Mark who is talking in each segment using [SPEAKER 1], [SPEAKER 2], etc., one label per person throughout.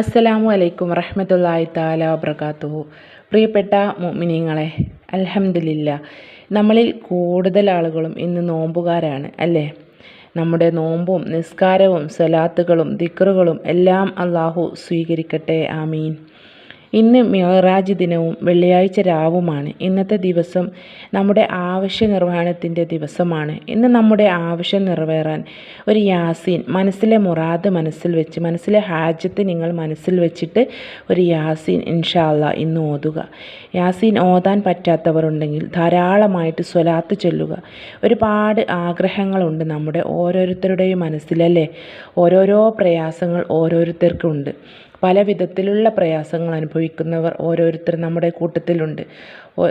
[SPEAKER 1] അസ്സലാമു അലൈക്കും റഹ്മത്തുള്ളാഹി തആല വബറകാതുഹു. പ്രിയപ്പെട്ട മുഅ്മിനീങ്ങളെ അൽഹംദുലില്ല നമ്മളിൽ കൂടുതൽ ആളുകളും ഇന്ന് നോമ്പുകാരാണ് അല്ലേ? നമ്മുടെ നോമ്പും നിസ്കാരവും സലാത്തുകളും ദിക്റുകളും എല്ലാം അള്ളാഹു സ്വീകരിക്കട്ടെ ആമീൻ. ഇന്ന് മിഹറാജ് ദിനവും വെള്ളിയാഴ്ച രാവുമാണ്. ഇന്നത്തെ ദിവസം നമ്മുടെ ആവശ്യ നിർവഹണത്തിന്റെ ദിവസമാണ്. ഇന്ന് നമ്മുടെ ആവശ്യം നിറവേറാൻ ഒരു യാസീൻ മനസ്സിലെ മുറാദ് മനസ്സിൽ വെച്ച് മനസ്സിലെ ഹാജത്ത് നിങ്ങൾ മനസ്സിൽ വെച്ചിട്ട് ഒരു യാസീൻ ഇൻഷാല്ല ഇന്ന് ഓതുക. യാസീൻ ഓതാൻ പറ്റാത്തവരുണ്ടെങ്കിൽ ധാരാളമായിട്ട് സ്വലാത്ത് ചൊല്ലുക. ഒരുപാട് ആഗ്രഹങ്ങളുണ്ട് നമ്മുടെ ഓരോരുത്തരുടെയും മനസ്സിലല്ലേ? ഓരോരോ പ്രയാസങ്ങൾ ഓരോരുത്തർക്കുണ്ട്. പല വിധത്തിലുള്ള പ്രയാസങ്ങൾ അനുഭവിക്കുന്നവർ ഓരോരുത്തർ നമ്മുടെ കൂട്ടത്തിലുണ്ട്.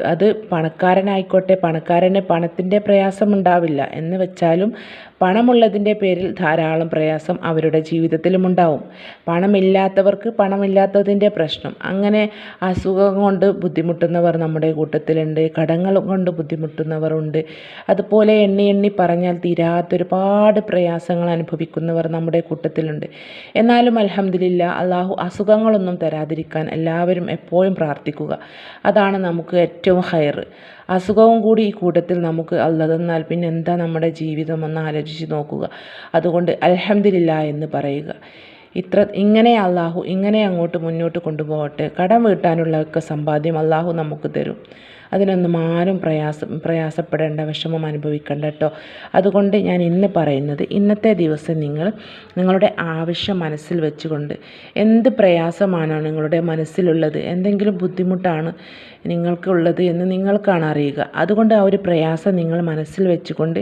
[SPEAKER 1] അത് പണക്കാരനായിക്കോട്ടെ പണക്കാരന് പണത്തിന്റെ പ്രയാസം ഉണ്ടാവില്ല. എന്ന് വെച്ചാലും പണമുള്ളതിന്റെ പേരിൽ ധാരാളം പ്രയാസം അവരുടെ ജീവിതത്തിലും ഉണ്ടാവും പണമില്ലാത്തവർക്ക് പണമില്ലാത്തതിന്റെ പ്രശ്നം. അങ്ങനെ അസുഖം കൊണ്ട് ബുദ്ധിമുട്ടുന്നവർ നമ്മുടെ കൂട്ടത്തിലുണ്ട്. കടങ്ങൾ കൊണ്ട് ബുദ്ധിമുട്ടുന്നവരുണ്ട് അതുപോലെ എണ്ണി എണ്ണി പറഞ്ഞാൽ തീരാത്ത ഒരുപാട് പ്രയാസങ്ങൾ അനുഭവിക്കുന്നവർ നമ്മുടെ കൂട്ടത്തിലുണ്ട്. എന്നാലും അലഹമില്ല അള്ളാഹു അസുഖങ്ങളൊന്നും തരാതിരിക്കാൻ എല്ലാവരും എപ്പോഴും പ്രാർത്ഥിക്കുക. അതാണ് നമുക്ക് ഏറ്റവും ഹയർ അസുഖവും കൂടി ഈ കൂട്ടത്തിൽ നമുക്ക് അല്ല. തന്നാൽ പിന്നെ എന്താ നമ്മുടെ ജീവിതം ഒന്ന് ആലോചിച്ച് നോക്കുക. അതുകൊണ്ട് അൽഹംദുലില്ല എന്ന് പറയുക. ഇത്ര ഇങ്ങനെ അള്ളാഹു ഇങ്ങനെ അങ്ങോട്ട് മുന്നോട്ട് കൊണ്ടുപോകട്ടെ. കടം വീട്ടാനുള്ളൊക്കെ സമ്പാദ്യം അള്ളാഹു നമുക്ക് തരും. അതിനൊന്നും ആരും പ്രയാസം പ്രയാസപ്പെടേണ്ട വിഷമം അനുഭവിക്കേണ്ട കേട്ടോ അതുകൊണ്ട് ഞാൻ ഇന്ന് പറയുന്നത് ഇന്നത്തെ ദിവസം നിങ്ങൾ നിങ്ങളുടെ ആവശ്യം മനസ്സിൽ വെച്ചുകൊണ്ട് എന്ത് പ്രയാസമാണോ നിങ്ങളുടെ മനസ്സിലുള്ളത് എന്തെങ്കിലും ബുദ്ധിമുട്ടാണ് നിങ്ങൾക്കുള്ളത് എന്ന് നിങ്ങൾക്കാണ് അറിയുക. അതുകൊണ്ട് ആ ഒരു പ്രയാസം നിങ്ങൾ മനസ്സിൽ വെച്ചുകൊണ്ട്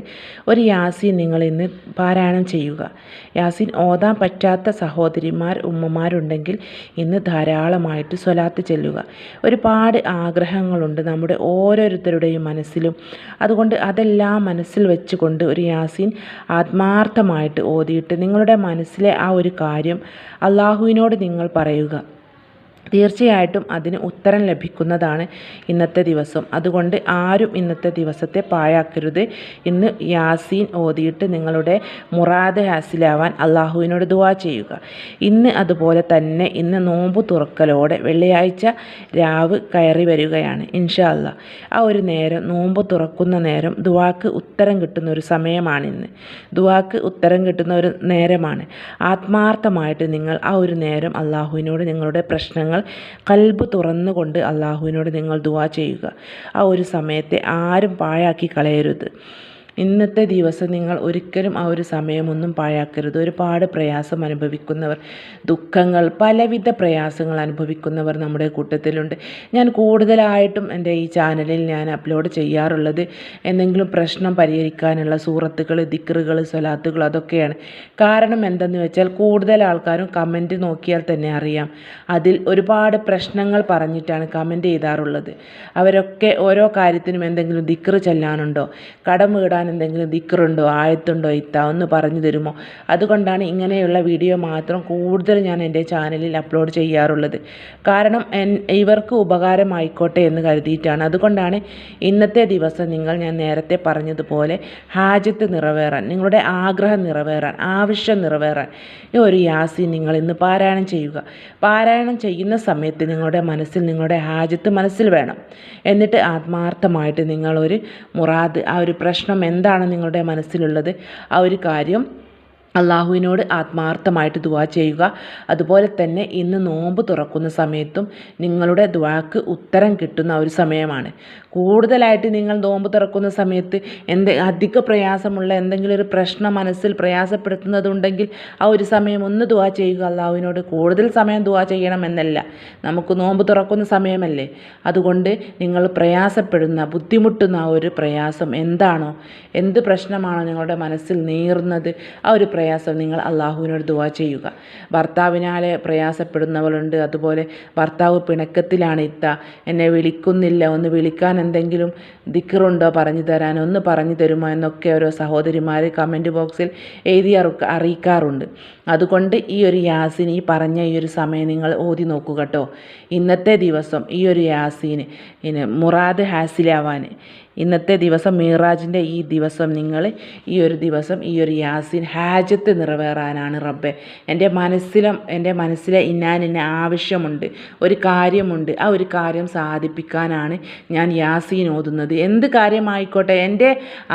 [SPEAKER 1] ഒരു യാസീൻ നിങ്ങൾ ഇന്ന് പാരായണം ചെയ്യുക. യാസീൻ ഓതാൻ പറ്റാത്ത സഹോദരിമാർ ഉമ്മമാരുണ്ടെങ്കിൽ ഇന്ന് ധാരാളമായിട്ട് സ്വലാത്ത് ചെല്ലുക. ഒരുപാട് ആഗ്രഹങ്ങളുണ്ട് നമ്മുടെ ഓരോരുത്തരുടെയും മനസ്സിലും. അതുകൊണ്ട് അതെല്ലാം മനസ്സിൽ വെച്ചുകൊണ്ട് ഒരു യാസീൻ ആത്മാർത്ഥമായിട്ട് ഓതിയിട്ട് നിങ്ങളുടെ മനസ്സിലെ ആ ഒരു കാര്യം അള്ളാഹുവിനോട് നിങ്ങൾ പറയുക. തീർച്ചയായിട്ടും അതിന് ഉത്തരം ലഭിക്കുന്നതാണ് ഇന്നത്തെ ദിവസം. അതുകൊണ്ട് ആരും ഇന്നത്തെ ദിവസത്തെ പാഴാക്കരുത്. ഇന്ന് യാസീൻ ഓതിയിട്ട് നിങ്ങളുടെ മുറാദ് ഹാസിലാവാൻ അള്ളാഹുവിനോട് ദുവാ ചെയ്യുക. ഇന്ന് അതുപോലെ തന്നെ ഇന്ന് നോമ്പ് തുറക്കലോടെ വെള്ളിയാഴ്ച രാവ് കയറി വരികയാണ് ഇൻഷാല്ല ആ ഒരു നേരം നോമ്പ് തുറക്കുന്ന നേരം ദുവാക്ക് ഉത്തരം കിട്ടുന്ന ഒരു സമയമാണ് സമയമാണിന്ന് ദുവാക്ക് ഉത്തരം കിട്ടുന്ന ഒരു നേരമാണ്. ആത്മാർത്ഥമായിട്ട് നിങ്ങൾ ആ ഒരു നേരം അള്ളാഹുവിനോട് നിങ്ങളുടെ പ്രശ്നങ്ങൾ കൽബ് തുറന്നുകൊണ്ട് അള്ളാഹുവിനോട് നിങ്ങൾ ദുവാ ചെയ്യുക. ആ ഒരു സമയത്തെ ആരും പാഴാക്കി കളയരുത്. ഇന്നത്തെ ദിവസം നിങ്ങൾ ഒരിക്കലും ആ ഒരു സമയമൊന്നും പാഴാക്കരുത്. ഒരുപാട് പ്രയാസം അനുഭവിക്കുന്നവർ ദുഃഖങ്ങൾ പലവിധ പ്രയാസങ്ങൾ അനുഭവിക്കുന്നവർ നമ്മുടെ കൂട്ടത്തിലുണ്ട്. ഞാൻ കൂടുതലായിട്ടും എന്റെ ഈ ചാനലിൽ ഞാൻ അപ്ലോഡ് ചെയ്യാറുള്ളത് എന്തെങ്കിലും പ്രശ്നം പരിഹരിക്കാനുള്ള സൂറത്തുകൾ ദിക്റുകൾ സ്വലാത്തുകൾ അതൊക്കെയാണ്. കാരണം എന്തെന്ന് വെച്ചാൽ കൂടുതൽ ആൾക്കാരും കമന്റ് നോക്കിയാൽ തന്നെ അറിയാം. അതിൽ ഒരുപാട് പ്രശ്നങ്ങൾ പറഞ്ഞിട്ടാണ് കമന്റ് ചെയ്താറുള്ളത് അവരൊക്കെ ഓരോ കാര്യത്തിനും എന്തെങ്കിലും ദിക്റ് ചെല്ലാനുണ്ടോ? കടം വീടാൻ എന്തെങ്കിലും ദിക്റുണ്ടോ ആയത്തുണ്ടോ ഇത്ത ഒന്ന് പറഞ്ഞു തരുമോ? അതുകൊണ്ടാണ് ഇങ്ങനെയുള്ള വീഡിയോ മാത്രം കൂടുതൽ ഞാൻ എന്റെ ചാനലിൽ അപ്ലോഡ് ചെയ്യാറുള്ളത്. കാരണം ഇവർക്ക് ഉപകാരമായിക്കോട്ടെ എന്ന് കരുതിയിട്ടാണ്. അതുകൊണ്ടാണ് ഇന്നത്തെ ദിവസം നിങ്ങൾ ഞാൻ നേരത്തെ പറഞ്ഞതുപോലെ ഹാജത്ത് നിറവേറാൻ നിങ്ങളുടെ ആഗ്രഹം നിറവേറാൻ ആവശ്യം നിറവേറാൻ ഈ ഒരു യാസി നിങ്ങൾ ഇന്ന് പാരായണം ചെയ്യുക. പാരായണം ചെയ്യുന്ന സമയത്ത് നിങ്ങളുടെ മനസ്സിൽ നിങ്ങളുടെ ഹാജത്ത് മനസ്സിൽ വേണം. എന്നിട്ട് ആത്മാർത്ഥമായിട്ട് നിങ്ങളൊരു മുറാദ് ആ ഒരു പ്രശ്നം എന്താണ് നിങ്ങളുടെ മനസ്സിലുള്ളത്? ആ ഒരു കാര്യം അള്ളാഹുവിനോട് ആത്മാർത്ഥമായിട്ട് ദുവാ ചെയ്യുക. അതുപോലെ തന്നെ ഇന്ന് നോമ്പ് തുറക്കുന്ന സമയത്തും നിങ്ങളുടെ ദുവാക്ക് ഉത്തരം കിട്ടുന്ന ഒരു സമയമാണ്. കൂടുതലായിട്ട് നിങ്ങൾ നോമ്പ് തുറക്കുന്ന സമയത്ത് എന്ത് അധിക പ്രയാസമുള്ള എന്തെങ്കിലും ഒരു പ്രശ്നം മനസ്സിൽ പ്രയാസപ്പെടുത്തുന്നതുണ്ടെങ്കിൽ ആ ഒരു സമയം ഒന്ന് ദുവാ ചെയ്യുക. അള്ളാഹുവിനോട് കൂടുതൽ സമയം ദുവാ ചെയ്യണമെന്നല്ല. നമുക്ക് നോമ്പ് തുറക്കുന്ന സമയമല്ലേ? അതുകൊണ്ട് നിങ്ങൾ പ്രയാസപ്പെടുന്ന ബുദ്ധിമുട്ടുന്ന ആ ഒരു പ്രയാസം എന്താണോ എന്ത് പ്രശ്നമാണോ നിങ്ങളുടെ മനസ്സിൽ നീറുന്നത് ആ ഒരു പ്രയാസം നിങ്ങൾ അള്ളാഹുവിനോട് ദുവാ ചെയ്യുക. ഭർത്താവിനാലെ പ്രയാസപ്പെടുന്നവളുണ്ട്. അതുപോലെ ഭർത്താവ് പിണക്കത്തിലാണ് ഇത്ത. എന്നെ വിളിക്കുന്നില്ല. ഒന്ന് വിളിക്കാൻ എന്തെങ്കിലും ദിക്കറുണ്ടോ പറഞ്ഞു തരാൻ? ഒന്ന് പറഞ്ഞു തരുമോ എന്നൊക്കെ ഓരോ സഹോദരിമാർ കമന്റ് ബോക്സിൽ എഴുതി അറിയിക്കാറുണ്ട്. അതുകൊണ്ട് ഈ ഒരു യാസീൻ ഈ പറഞ്ഞ ഈ ഒരു സമയം നിങ്ങൾ ഓതി നോക്കുക കേട്ടോ. ഇന്നത്തെ ദിവസം ഈ ഒരു യാസീന് ഇനി മുറാദ് ഹാസിലാവാൻ ഇന്നത്തെ ദിവസം മീറാജിന്റെ ഈ ദിവസം നിങ്ങൾ ഈ ഒരു ദിവസം ഈ ഒരു യാസിൻ ഹാജത്ത് നിറവേറാനാണ് റബ്ബെ. എന്റെ മനസ്സിലും എന്റെ മനസ്സിലെ ഇന്നാൻ ഇന്ന ആവശ്യമുണ്ട് ഒരു കാര്യമുണ്ട് ആ ഒരു കാര്യം സാധിപ്പിക്കാനാണ് ഞാൻ യാസീൻ ഓതുന്നത്. എന്ത് കാര്യമായിക്കോട്ടെ എന്റെ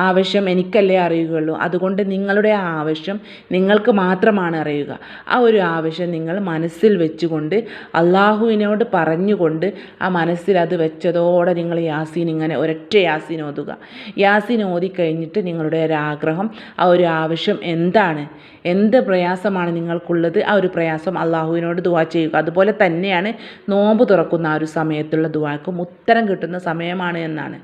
[SPEAKER 1] ആവശ്യം എനിക്കല്ലേ അറിയുകയുള്ളൂ. അതുകൊണ്ട് നിങ്ങളുടെ ആവശ്യം നിങ്ങൾക്ക് മാത്രമാണ് അറിയുക ആ ഒരു ആവശ്യം നിങ്ങൾ മനസ്സിൽ വെച്ചുകൊണ്ട് അള്ളാഹുവിനോട് പറഞ്ഞുകൊണ്ട് ആ മനസ്സിൽ അത് വെച്ചതോടെ നിങ്ങൾ യാസീൻ ഇങ്ങനെ ഒരൊറ്റ യാസീൻ ഓതുക. യാസീൻ ഓതി കഴിഞ്ഞിട്ട് നിങ്ങളുടെ ഒരാഗ്രഹം ആ ഒരു ആവശ്യം എന്താണ്? എന്ത് പ്രയാസമാണ് നിങ്ങൾക്കുള്ളത്? ആ ഒരു പ്രയാസം അള്ളാഹുവിനോട് ദുവാ ചെയ്യുക. അതുപോലെ തന്നെയാണ് നോമ്പ് തുറക്കുന്ന ആ ഒരു സമയത്തുള്ള ദുവാക്കും. ഉത്തരം കിട്ടുന്ന സമയമാണ് എന്നാണ്.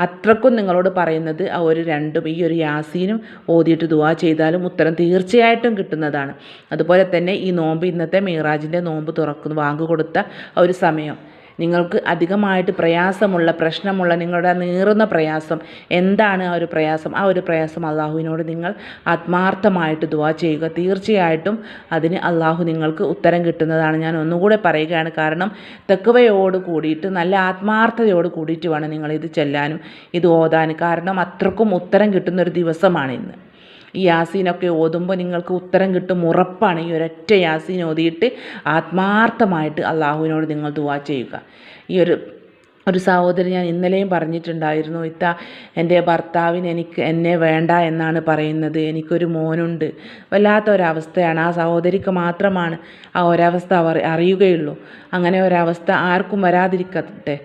[SPEAKER 1] അത്രക്കും നിങ്ങളോട് പറയുന്നത് ആ ഒരു രണ്ടും ഈ ഒരു യാസീനും ഓതിയിട്ട് ദുവാ ചെയ്താലും ഉത്തരം തീർച്ചയായിട്ടും കിട്ടുന്നതാണ്. അതുപോലെ തന്നെ ഈ നോമ്പ് ഇന്നത്തെ മീറാജിന്റെ നോമ്പ് തുറക്കുന്നു വാങ്ങു കൊടുത്ത ഒരു സമയം. നിങ്ങൾക്ക് അധികമായിട്ട് പ്രയാസമുള്ള പ്രശ്നമുള്ള നിങ്ങളുടെ നീറുന്ന പ്രയാസം എന്താണ് ആ ഒരു പ്രയാസം? ആ ഒരു പ്രയാസം അള്ളാഹുവിനോട് നിങ്ങൾ ആത്മാർത്ഥമായിട്ട് ദുവാ ചെയ്യുക. തീർച്ചയായിട്ടും അതിന് അള്ളാഹു നിങ്ങൾക്ക് ഉത്തരം കിട്ടുന്നതാണ്. ഞാൻ ഒന്നുകൂടെ പറയുകയാണ്. കാരണം തെക്കുവയോട് കൂടിയിട്ട് നല്ല ആത്മാർത്ഥതയോട് കൂടിയിട്ട് വേണം നിങ്ങളിത് ചെല്ലാനും ഇത് ഓതാനും. കാരണം അത്രക്കും ഉത്തരം കിട്ടുന്നൊരു ദിവസമാണ് ഇന്ന്. ഈ യാസീനൊക്കെ ഓതുമ്പോൾ നിങ്ങൾക്ക് ഉത്തരം കിട്ടും ഉറപ്പാണ്. ഈ ഒരൊറ്റ യാസീൻ ഓതിയിട്ട് ആത്മാർത്ഥമായിട്ട് അള്ളാഹുവിനോട് നിങ്ങൾ ദുവാ ചെയ്യുക. ഈ ഒരു ഒരു സഹോദരി ഞാൻ ഇന്നലെയും പറഞ്ഞിട്ടുണ്ടായിരുന്നു ഇത്ത എന്റെ ഭർത്താവിന് എനിക്ക് എന്നെ വേണ്ട എന്നാണ് പറയുന്നത്. എനിക്കൊരു മോനുണ്ട്. വല്ലാത്ത ഒരവസ്ഥയാണ്. ആ സഹോദരിക്ക് മാത്രമാണ് ആ ഒരവസ്ഥ അറിയുകയുള്ളൂ. അങ്ങനെ ഒരവസ്ഥ ആർക്കും വരാതിരിക്കട്ടെ.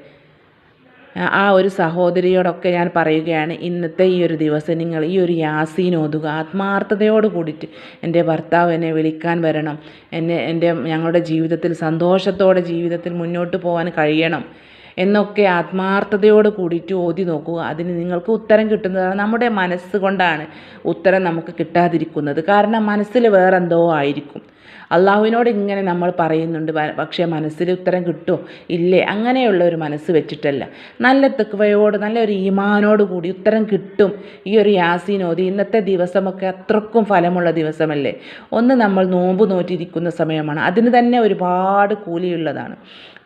[SPEAKER 1] ആ ഒരു സഹോദരിയോടൊക്കെ ഞാൻ പറയുകയാണ് ഇന്നത്തെ ഈ ഒരു ദിവസം നിങ്ങൾ ഈ ഒരു യാസീൻ ഓതുക ആത്മാർത്ഥതയോട് കൂടിയിട്ട് എന്റെ ഭർത്താവ് എന്നെ വിളിക്കാൻ വരണം എന്നെ എന്റെ ഞങ്ങളുടെ ജീവിതത്തിൽ സന്തോഷത്തോടെ ജീവിതത്തിൽ മുന്നോട്ട് പോകാൻ കഴിയണം എന്നൊക്കെ ആത്മാർത്ഥതയോട് കൂടിയിട്ട് ഓതി നോക്കുക. അതിന് നിങ്ങൾക്ക് ഉത്തരം കിട്ടുന്നതാണ് നമ്മുടെ മനസ്സുകൊണ്ടാണ് ഉത്തരം നമുക്ക് കിട്ടാതിരിക്കുന്നത്. കാരണം മനസ്സിൽ വേറെന്തോ ആയിരിക്കും. അള്ളാഹുവിനോട് ഇങ്ങനെ നമ്മൾ പറയുന്നുണ്ട് പക്ഷേ മനസ്സിൽ ഉത്തരം കിട്ടുമോ ഇല്ലേ? അങ്ങനെയുള്ള ഒരു മനസ്സ് വെച്ചിട്ടല്ല. നല്ല തെക്കുവയോട് നല്ലൊരു ഈമാനോട് കൂടി ഉത്തരം കിട്ടും ഈ ഒരു യാസീനോതി ഇന്നത്തെ ദിവസമൊക്കെ അത്രക്കും ഫലമുള്ള ദിവസമല്ലേ? ഒന്ന് നമ്മൾ നോമ്പ് നോറ്റിരിക്കുന്ന സമയമാണ്. അതിന് തന്നെ ഒരുപാട് കൂലിയുള്ളതാണ്.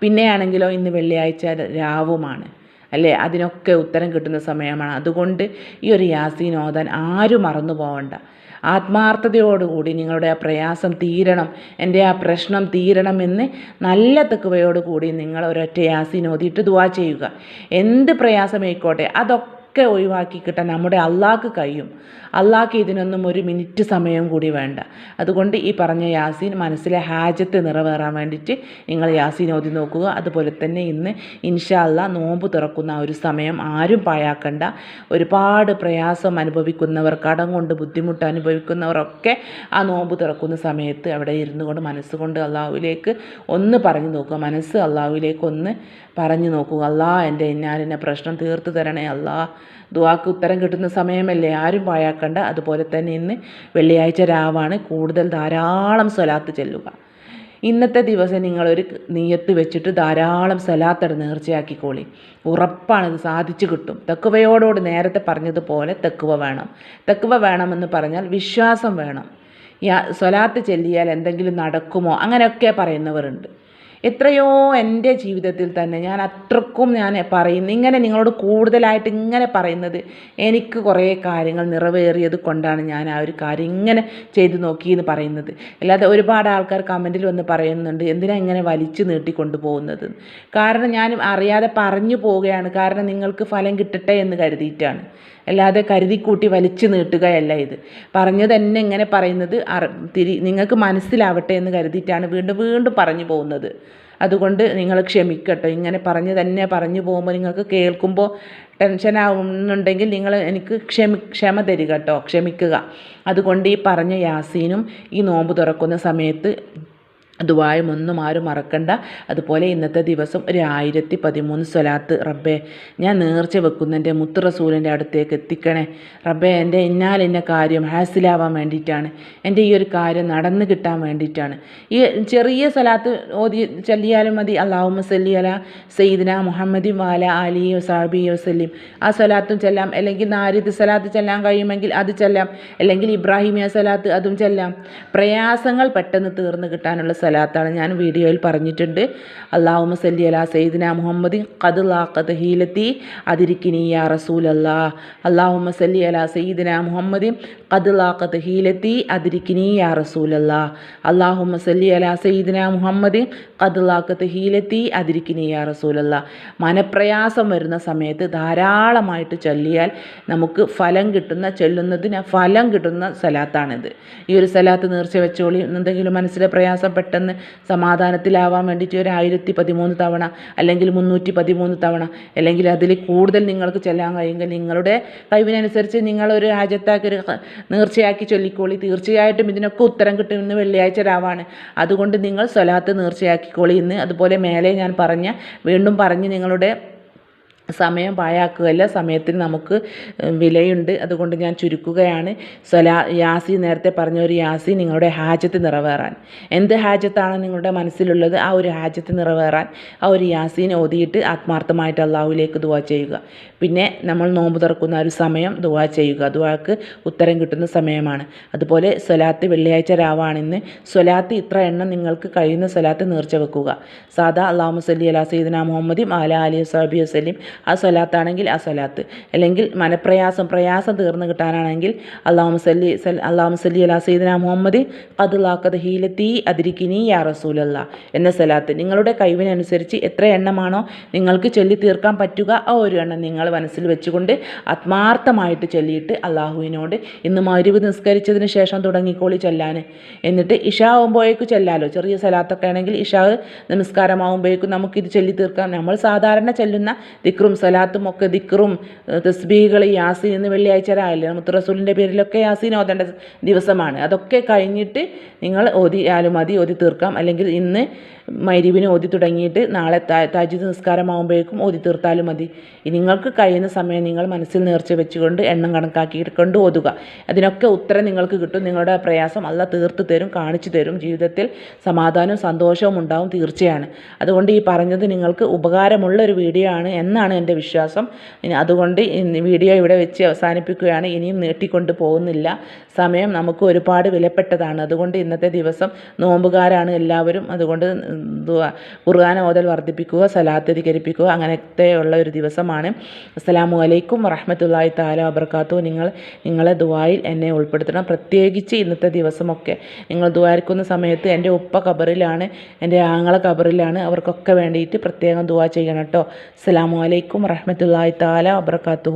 [SPEAKER 1] പിന്നെയാണെങ്കിലോ ഇന്ന് വെള്ളിയാഴ്ച രാവുമാണ് അല്ലേ? അതിനൊക്കെ ഉത്തരം കിട്ടുന്ന സമയമാണ്. അതുകൊണ്ട് ഈ ഒരു യാസീൻ ഓതാൻ ആരും മറന്നു പോകണ്ട ആത്മാർത്ഥതയോടുകൂടി നിങ്ങളുടെ ആ പ്രയാസം തീരണം എന്റെ ആ പ്രശ്നം തീരണമെന്ന് നല്ല തെക്കുവയോടുകൂടി നിങ്ങൾ ഒരൊറ്റ യാസിനോദിയിട്ട് ദുവാ ചെയ്യുക. എന്ത് പ്രയാസമായിക്കോട്ടെ അതൊക്കെ ഒഴിവാക്കി കിട്ടാൻ നമ്മുടെ അള്ളാഹ്ക്ക് കഴിയും. അള്ളാഹ്ക്ക് ഇതിനൊന്നും ഒരു മിനിറ്റ് സമയം കൂടി വേണ്ട. അതുകൊണ്ട് ഈ പറഞ്ഞ യാസീൻ മനസ്സിലെ ഹാജത്ത് നിറവേറാൻ വേണ്ടിയിട്ട് നിങ്ങൾ യാസീൻ ഓതി നോക്കുക. അതുപോലെ തന്നെ ഇന്ന് ഇൻഷാല്ല നോമ്പ് തുറക്കുന്ന ആ ഒരു സമയം ആരും പാഴാക്കണ്ട. ഒരുപാട് പ്രയാസം അനുഭവിക്കുന്നവർ കടം കൊണ്ട് ബുദ്ധിമുട്ട് അനുഭവിക്കുന്നവരൊക്കെ ആ നോമ്പ് തുറക്കുന്ന സമയത്ത് അവിടെ ഇരുന്നു കൊണ്ട് മനസ്സുകൊണ്ട് അള്ളാഹുവിലേക്ക് ഒന്ന് പറഞ്ഞു നോക്കുക. മനസ്സ് അള്ളാഹുവിലേക്ക് ഒന്ന് പറഞ്ഞു നോക്കുക. അല്ലാ എന്റെ ഇന്നാലിന്റെ പ്രശ്നം തീർത്ത് തരണേ. അല്ലാ ദുവാക്ക് ഉത്തരം കിട്ടുന്ന സമയമല്ലേ? ആരും പാഴാക്കണ്ട. അതുപോലെ തന്നെ ഇന്ന് വെള്ളിയാഴ്ച രാവാണ് കൂടുതൽ ധാരാളം സ്വലാത്ത് ചെല്ലുക. ഇന്നത്തെ ദിവസം നിങ്ങളൊരു നീയത്ത് വെച്ചിട്ട് ധാരാളം സലാത്തട നേർച്ചയാക്കിക്കോളി. ഉറപ്പാണ് ഇത് സാധിച്ചു കിട്ടും. തെക്കുവയോടോട് നേരത്തെ പറഞ്ഞതുപോലെ തെക്കുവ വേണം. തെക്കുവ വേണമെന്ന് പറഞ്ഞാൽ വിശ്വാസം വേണം. സ്വലാത്ത് ചെല്ലിയാൽ എന്തെങ്കിലും നടക്കുമോ? അങ്ങനെയൊക്കെ പറയുന്നവരുണ്ട്. എത്രയോ എന്റെ ജീവിതത്തിൽ തന്നെ ഞാൻ അത്രക്കും ഞാൻ പറയുന്നു ഇങ്ങനെ നിങ്ങളോട് കൂടുതലായിട്ട് ഇങ്ങനെ പറയുന്നത്. എനിക്ക് കുറേ കാര്യങ്ങൾ നിറവേറിയത് കൊണ്ടാണ് ഞാൻ ആ ഒരു കാര്യം ഇങ്ങനെ ചെയ്തു നോക്കി എന്ന് പറയുന്നത്. അല്ലാതെ ഒരുപാട് ആൾക്കാർ കമന്റിൽ വന്ന് പറയുന്നുണ്ട് എന്തിനാ ഇങ്ങനെ വലിച്ചു നീട്ടിക്കൊണ്ടു പോകുന്നത്? കാരണം ഞാൻ അറിയാതെ പറഞ്ഞു പോവുകയാണ്. കാരണം നിങ്ങൾക്ക് ഫലം കിട്ടട്ടെ എന്ന് കരുതിയിട്ടാണ്. അല്ലാതെ കരുതിക്കൂട്ടി വലിച്ചു നീട്ടുകയല്ല ഇത്. പറഞ്ഞു തന്നെ ഇങ്ങനെ പറയുന്നത് തിരി നിങ്ങൾക്ക് മനസ്സിലാവട്ടെ എന്ന് കരുതിയിട്ടാണ് വീണ്ടും വീണ്ടും പറഞ്ഞു പോകുന്നത്. അതുകൊണ്ട് നിങ്ങൾ ക്ഷമിക്കട്ടോ. ഇങ്ങനെ പറഞ്ഞ് തന്നെ പറഞ്ഞു പോകുമ്പോൾ നിങ്ങൾക്ക് കേൾക്കുമ്പോൾ ടെൻഷൻ ആവുന്നുണ്ടെങ്കിൽ നിങ്ങൾ എനിക്ക് ക്ഷമി ക്ഷമ തരിക കേട്ടോ. ക്ഷമിക്കുക. അതുകൊണ്ട് ഈ പറഞ്ഞ യാസീനും ഈ നോമ്പ് തുറക്കുന്ന സമയത്ത് ദുബായും ഒന്നും ആരും മറക്കണ്ട. അതുപോലെ ഇന്നത്തെ ദിവസം ഒരു ആയിരത്തി പതിമൂന്ന് സ്വലാത്ത്. റബ്ബേ ഞാൻ നേർച്ച വെക്കുന്നതിന്റെ മുത്ത് റസൂലിന്റെ അടുത്തേക്ക് എത്തിക്കണേ. റബ്ബേ എന്റെ ഇന്നാൽ ഇന്ന കാര്യം ഹാസിലാവാൻ വേണ്ടിയിട്ടാണ്. എന്റെ ഈ ഒരു കാര്യം നടന്നു കിട്ടാൻ വേണ്ടിയിട്ടാണ്. ഈ ചെറിയ സ്വലാത്ത് ഓതി ചൊല്ലിയാലും മതി. അള്ളാഹുമ സല്ലി അല സയ്യിദിന മുഹമ്മദി വാല അലി സാബി വസല്ലിം. ആ സ്വലാത്തും ചെല്ലാം. അല്ലെങ്കിൽ നാരിദ് സ്വലാത്ത് ചെല്ലാൻ കഴിയുമെങ്കിൽ അത് ചെല്ലാം. അല്ലെങ്കിൽ ഇബ്രാഹിമിയ സ്വലാത്ത് അതും ചെല്ലാം. പ്രയാസങ്ങൾ പെട്ടെന്ന് തീർന്നു കിട്ടാനുള്ള സ്വലാത്താണ് ഞാൻ വീഡിയോയിൽ പറഞ്ഞിട്ടുണ്ട്. അള്ളാഹുമ സല്ലി അല സയ്യിദിന മുഹമ്മദി ഖദ് ലാഖത്ത് ഹീലത്തി അതിരിക്കിനി യാ റസൂൽ അല്ലാ അള്ളാഹുമ സല്ലി അല സയ്യിദിന മുഹമ്മദി ഖദ് ലാഖത്ത് ഹീലത്തി അതിരിക്കിനി യാ റസൂൽ അല്ലാ അള്ളാഹുമ സല്ലി അല സയ്യിദിന മുഹമ്മദി ഖദ് ലാഖത്ത് ഹീലത്തി അതിരിക്കിനി യാ റസൂൽ അല്ലാ മനപ്രയാസം വരുന്ന സമയത്ത് ധാരാളമായിട്ട് ചൊല്ലിയാൽ നമുക്ക് ഫലം കിട്ടുന്ന ചൊല്ലുന്നതിന് ഫലം കിട്ടുന്ന സലാത്താണിത്. ഈ ഒരു സലാത്ത് നേർച്ച വെച്ചോളി എന്തെങ്കിലും മനസ്സിലെ പ്രയാസം പെട്ടെന്ന് സമാധാനത്തിലാവാൻ വേണ്ടിയിട്ട് ഒരു ആയിരത്തി പതിമൂന്ന് തവണ അല്ലെങ്കിൽ മുന്നൂറ്റി പതിമൂന്ന് തവണ അല്ലെങ്കിൽ അതിൽ കൂടുതൽ നിങ്ങൾക്ക് ചെല്ലാൻ കഴിയുമെങ്കിൽ നിങ്ങളുടെ കഴിവിനനുസരിച്ച് നിങ്ങളൊരു രാജ്യത്താക്കി ഒരു നേർച്ചയാക്കി ചൊല്ലിക്കോളി. തീർച്ചയായിട്ടും ഇതിനൊക്കെ ഉത്തരം കിട്ടും ഇന്ന് വെള്ളിയാഴ്ച രാവാണ്. അതുകൊണ്ട് നിങ്ങൾ സ്വലാത്ത് നേർച്ചയാക്കിക്കോളി ഇന്ന് അതുപോലെ മേലെ ഞാൻ പറഞ്ഞ വീണ്ടും പറഞ്ഞ് നിങ്ങളുടെ സമയം പാഴാക്കുകയല്ല. സമയത്തിന് നമുക്ക് വിലയുണ്ട്. അതുകൊണ്ട് ഞാൻ ചുരുക്കുകയാണ്. സ്വലാ യാസി നേരത്തെ പറഞ്ഞ ഒരു യാസി നിങ്ങളുടെ ഹാജത്ത് നിറവേറാൻ. എന്ത് ഹാജത്താണ് നിങ്ങളുടെ മനസ്സിലുള്ളത്? ആ ഒരു ഹാജത്ത് നിറവേറാൻ ആ ഒരു യാസീനെ ഓതിയിട്ട് ആത്മാർത്ഥമായിട്ട് അള്ളാഹുവിലേക്ക് ദുവാ ചെയ്യുക. പിന്നെ നമ്മൾ നോമ്പ് തുറക്കുന്ന ഒരു സമയം ദുവാ ചെയ്യുക. ദുവാക്ക് ഉത്തരം കിട്ടുന്ന സമയമാണ്. അതുപോലെ സ്വലാത്ത് വെള്ളിയാഴ്ച രാവാണിന്ന് സ്വലാത്ത് ഇത്ര എണ്ണം നിങ്ങൾക്ക് കഴിയുന്ന സ്വലാത്ത് നേർച്ച വെക്കുക. സാദാ അള്ളാഹു സല്ലി അലാ സീദന മുഹമ്മദും അല അലി സാബി വസ്ലിം ആ സ്വലാത്താണെങ്കിൽ ആ സ്വലാത്ത് അല്ലെങ്കിൽ മനപ്രയാസം പ്രയാസം തീർന്നു കിട്ടാനാണെങ്കിൽ അള്ളാഹു സല്ലി അള്ളാഹു സല്ലി അലാ സയ്യിദന മുഹമ്മദി ഖദുലാഖദ് ഹീലത്തി അതിരിക്കിനി യാ റസൂലല്ല എന്ന സ്വലാത്ത് നിങ്ങളുടെ കഴിവിനനുസരിച്ച് എത്ര എണ്ണമാണോ നിങ്ങൾക്ക് ചൊല്ലി തീർക്കാൻ പറ്റുക ആ ഒരു എണ്ണം നിങ്ങൾ മനസ്സിൽ വെച്ചുകൊണ്ട് ആത്മാർത്ഥമായിട്ട് ചൊല്ലിയിട്ട് അള്ളാഹുവിനോട് ഇന്ന് മരുവ് നിസ്കരിച്ചതിന് ശേഷം തുടങ്ങിക്കോളി ചൊല്ലാൻ. എന്നിട്ട് ഇഷാ ആകുമ്പോഴേക്കും ചെല്ലാലോ. ചെറിയ സ്ഥലത്തൊക്കെ ആണെങ്കിൽ ഇഷാ നമസ്കാരമാകുമ്പോഴേക്കും നമുക്കിത് ചൊല്ലി തീർക്കാം. നമ്മൾ സാധാരണ ചെല്ലുന്ന ദിക്റും സലാത്തും ഒക്കെ ദിക്റും തസ്ബീകൾ യാസീൻ ഇന്ന് വെള്ളിയാഴ്ച രാവിലെ. മുത്ത് റസൂലിന്റെ പേരിലൊക്കെ യാസീൻ ഓതേണ്ട ദിവസമാണ്. അതൊക്കെ കഴിഞ്ഞിട്ട് നിങ്ങൾ ഓതിയാലും മതി ഓതി തീർക്കാം. അല്ലെങ്കിൽ ഇന്ന് മൈരീവിനെ ഓതി തുടങ്ങിയിട്ട് നാളെ താജിദ് നിസ്കാരമാകുമ്പോഴേക്കും ഓതി തീർത്താലും മതി. നിങ്ങൾക്ക് കഴിയുന്ന സമയം നിങ്ങൾ മനസ്സിൽ നേർച്ച വെച്ചുകൊണ്ട് എണ്ണം കണക്കാക്കിക്കൊണ്ട് ഓതുക. അതിനൊക്കെ ഉത്തരം നിങ്ങൾക്ക് കിട്ടും. നിങ്ങളുടെ പ്രയാസം അല്ല തീർത്ത് തരും കാണിച്ചു തരും. ജീവിതത്തിൽ സമാധാനവും സന്തോഷവും ഉണ്ടാവും തീർച്ചയാണ്. അതുകൊണ്ട് ഈ പറഞ്ഞത് നിങ്ങൾക്ക് ഉപകാരമുള്ള ഒരു വീഡിയോ ആണ് എന്നാണ് എന്റെ വിശ്വാസം. അതുകൊണ്ട് വീഡിയോ ഇവിടെ വെച്ച് അവസാനിപ്പിക്കുകയാണ്. ഇനിയും നീട്ടിക്കൊണ്ട് പോകുന്നില്ല. സമയം നമുക്ക് ഒരുപാട് വിലപ്പെട്ടതാണ്. അതുകൊണ്ട് ഇന്നത്തെ ദിവസം നോമ്പുകാരാണ് എല്ലാവരും. അതുകൊണ്ട് ഖുർആൻ ഓതൽ വർദ്ധിപ്പിക്കുക സലാത്ത് അധികരിപ്പിക്കുക അങ്ങനത്തെ ഉള്ള ഒരു ദിവസമാണ്. അസ്സലാമു അലൈക്കും വറഹമത്തല്ലാഹി താല വബർക്കാത്തു നിങ്ങൾ നിങ്ങളെ ദുവായിൽ എന്നെ ഉൾപ്പെടുത്തണം. പ്രത്യേകിച്ച് ഇന്നത്തെ ദിവസമൊക്കെ. നിങ്ങൾ ദുവാരിക്കുന്ന സമയത്ത് എന്റെ ഉപ്പ കബറിലാണ് എന്റെ ആങ്ങളെ കബറിലാണ് അവർക്കൊക്കെ വേണ്ടിയിട്ട് പ്രത്യേകം ദുവാ ചെയ്യണം കേട്ടോ. അസ്സലാമു അലൈക്കും. വറഹമത്തല്ലാഹി താല വബർക്കാത്തു